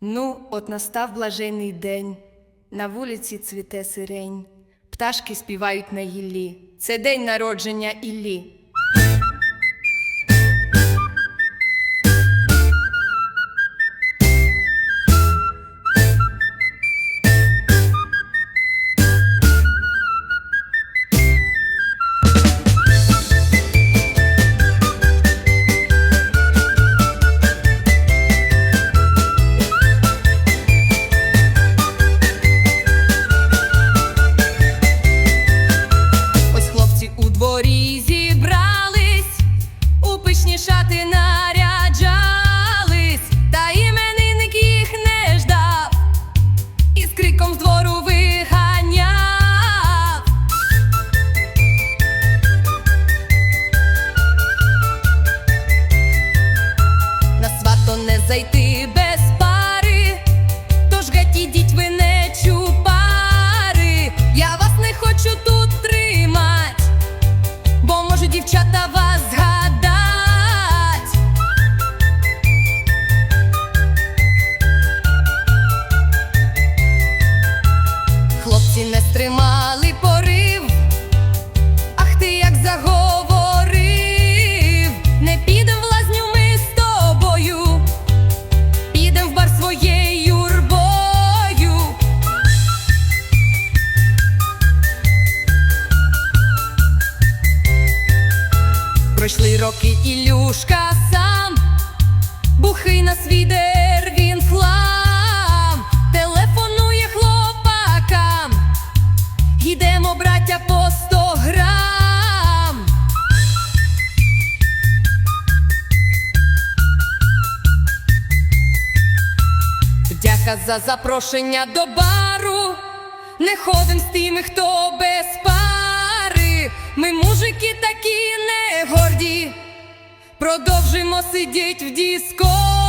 Ну, от настав блаженний день, на вулиці цвіте сирень, пташки співають на гіллі. Це день народження Іллі. Зайти без пари, тож геть ідіть ви не чупари. Я вас не хочу тут тримать, бо може дівчата Пройшли роки Ілюшка сам, бухий на свій дер він флам, телефонує хлопакам. Йдемо, браття, по сто грам. Дяка за запрошення до бару. Не ходим з тими, хто без пари. Мужики такі не горді. Продовжимо сидіть в диско.